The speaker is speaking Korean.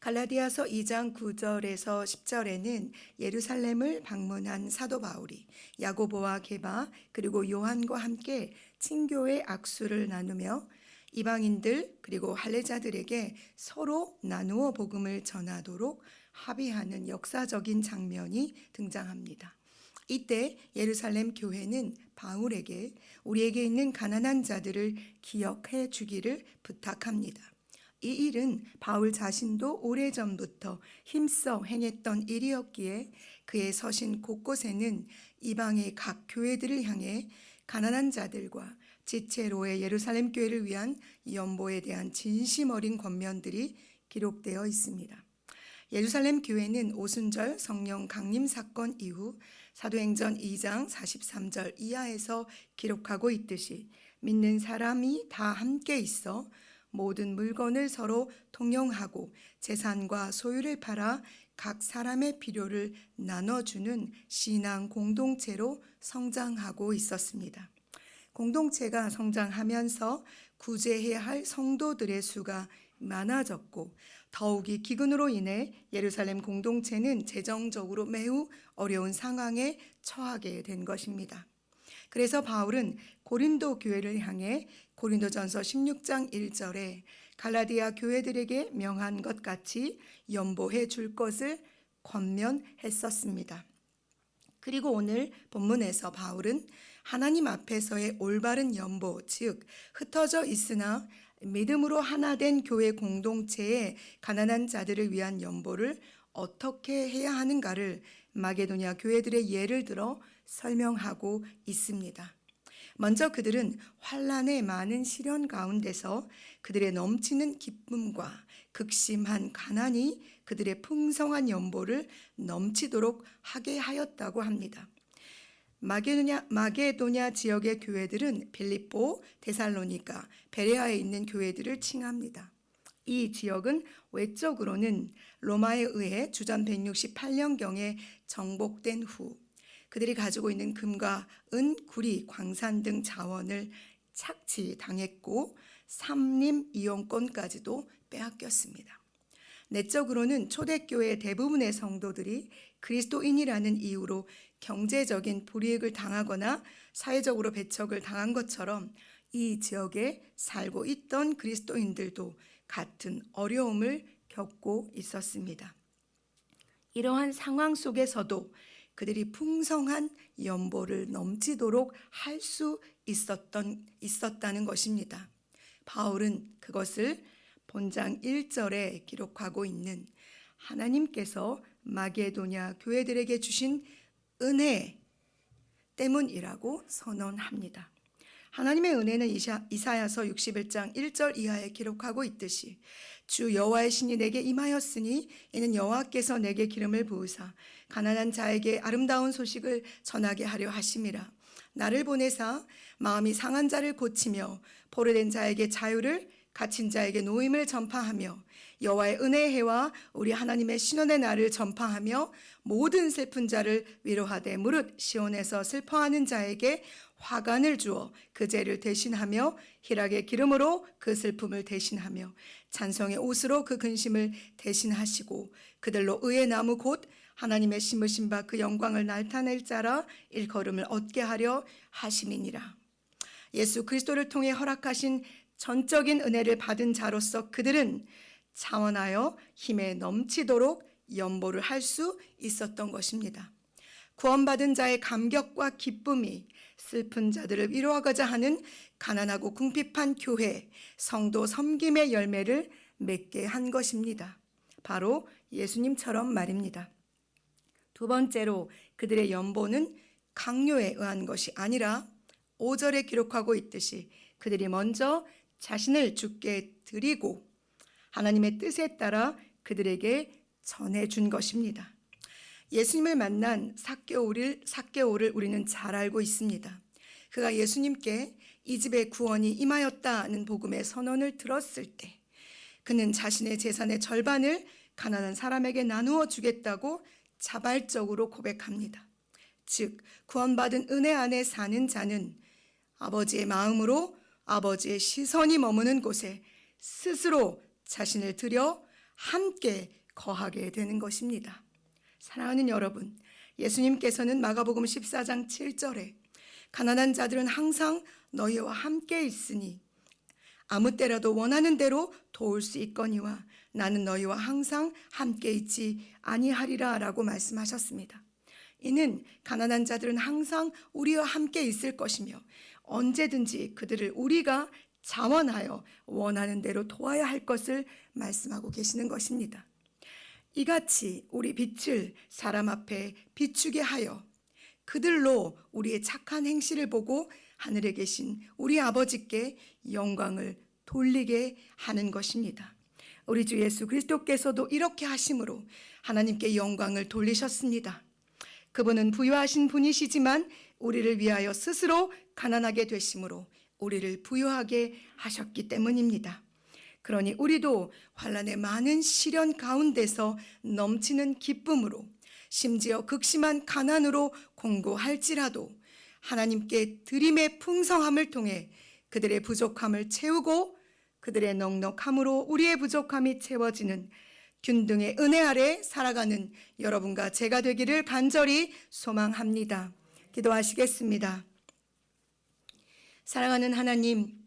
갈라디아서 2장 9절에서 10절에는 예루살렘을 방문한 사도 바울이 야고보와 게바 그리고 요한과 함께 친교의 악수를 나누며 이방인들 그리고 할례자들에게 서로 나누어 복음을 전하도록 합의하는 역사적인 장면이 등장합니다. 이때 예루살렘 교회는 바울에게 우리에게 있는 가난한 자들을 기억해 주기를 부탁합니다. 이 일은 바울 자신도 오래전부터 힘써 행했던 일이었기에 그의 서신 곳곳에는 이방의 각 교회들을 향해 가난한 자들과 지체로의 예루살렘 교회를 위한 연보에 대한 진심 어린 권면들이 기록되어 있습니다. 예루살렘 교회는 오순절 성령 강림 사건 이후 사도행전 2장 43절 이하에서 기록하고 있듯이 믿는 사람이 다 함께 있어 모든 물건을 서로 통용하고 재산과 소유를 팔아 각 사람의 필요를 나눠주는 신앙 공동체로 성장하고 있었습니다. 공동체가 성장하면서 구제해야 할 성도들의 수가 많아졌고 더욱이 기근으로 인해 예루살렘 공동체는 재정적으로 매우 어려운 상황에 처하게 된 것입니다. 그래서 바울은 고린도 교회를 향해 고린도전서 16장 1절에 갈라디아 교회들에게 명한 것 같이 연보해 줄 것을 권면했었습니다. 그리고 오늘 본문에서 바울은 하나님 앞에서의 올바른 연보, 즉 흩어져 있으나 믿음으로 하나 된 교회 공동체의 가난한 자들을 위한 연보를 어떻게 해야 하는가를 마게도냐 교회들의 예를 들어 설명하고 있습니다. 먼저 그들은 환란의 많은 시련 가운데서 그들의 넘치는 기쁨과 극심한 가난이 그들의 풍성한 연보를 넘치도록 하게 하였다고 합니다. 마게도냐, 마게도냐 지역의 교회들은 빌립보, 데살로니가, 베레아에 있는 교회들을 칭합니다. 이 지역은 외적으로는 로마에 의해 주전 168년경에 정복된 후 그들이 가지고 있는 금과 은, 구리, 광산 등 자원을 착취당했고 삼림 이용권까지도 빼앗겼습니다. 내적으로는 초대교회 대부분의 성도들이 그리스도인이라는 이유로 경제적인 불이익을 당하거나 사회적으로 배척을 당한 것처럼 이 지역에 살고 있던 그리스도인들도 같은 어려움을 겪고 있었습니다. 이러한 상황 속에서도 그들이 풍성한 연보를 넘치도록 할 수 있었던 있었다는 것입니다. 바울은 그것을 본장 1절에 기록하고 있는 하나님께서 마게도냐 교회들에게 주신 은혜 때문이라고 선언합니다. 하나님의 은혜는 이사야서 61장 1절 이하에 기록하고 있듯이 주 여호와의 신이 내게 임하였으니 이는 여호와께서 내게 기름을 부으사 가난한 자에게 아름다운 소식을 전하게 하려 하심이라. 나를 보내사 마음이 상한 자를 고치며 포로된 자에게 자유를 갇힌 자에게 노임을 전파하며 여호와의 은혜의 해와 우리 하나님의 신원의 날을 전파하며 모든 슬픈 자를 위로하되 무릇 시온에서 슬퍼하는 자에게 화관을 주어 그 죄를 대신하며 희락의 기름으로 그 슬픔을 대신하며 찬성의 옷으로 그 근심을 대신하시고 그들로 의의 나무 곧 하나님의 심으신 바 그 영광을 나타낼 자라 일걸음을 얻게 하려 하심이니라. 예수 그리스도를 통해 허락하신 전적인 은혜를 받은 자로서 그들은 차원하여 힘에 넘치도록 연보를 할 수 있었던 것입니다. 구원받은 자의 감격과 기쁨이 슬픈 자들을 위로하고자 하는 가난하고 궁핍한 교회, 성도 섬김의 열매를 맺게 한 것입니다. 바로 예수님처럼 말입니다. 두 번째로 그들의 연보는 강요에 의한 것이 아니라 5절에 기록하고 있듯이 그들이 먼저 자신을 죽게 드리고 하나님의 뜻에 따라 그들에게 전해준 것입니다. 예수님을 만난 사개오를, 사개오를 우리는 잘 알고 있습니다. 그가 예수님께 이 집의 구원이 임하였다는 복음의 선언을 들었을 때 그는 자신의 재산의 절반을 가난한 사람에게 나누어 주겠다고 자발적으로 고백합니다. 즉, 구원받은 은혜 안에 사는 자는 아버지의 마음으로 아버지의 시선이 머무는 곳에 스스로 자신을 들여 함께 거하게 되는 것입니다. 사랑하는 여러분, 예수님께서는 마가복음 14장 7절에 가난한 자들은 항상 너희와 함께 있으니 아무 때라도 원하는 대로 도울 수 있거니와 나는 너희와 항상 함께 있지 아니하리라라고 말씀하셨습니다. 이는 가난한 자들은 항상 우리와 함께 있을 것이며 언제든지 그들을 우리가 자원하여 원하는 대로 도와야 할 것을 말씀하고 계시는 것입니다. 이같이 우리 빛을 사람 앞에 비추게 하여 그들로 우리의 착한 행실을 보고 하늘에 계신 우리 아버지께 영광을 돌리게 하는 것입니다. 우리 주 예수 그리스도께서도 이렇게 하심으로 하나님께 영광을 돌리셨습니다. 그분은 부유하신 분이시지만 우리를 위하여 스스로 가난하게 되심으로 우리를 부유하게 하셨기 때문입니다. 그러니 우리도 환란의 많은 시련 가운데서 넘치는 기쁨으로 심지어 극심한 가난으로 공고할지라도 하나님께 드림의 풍성함을 통해 그들의 부족함을 채우고 그들의 넉넉함으로 우리의 부족함이 채워지는 균등의 은혜 아래 살아가는 여러분과 제가 되기를 간절히 소망합니다. 기도하시겠습니다. 사랑하는 하나님,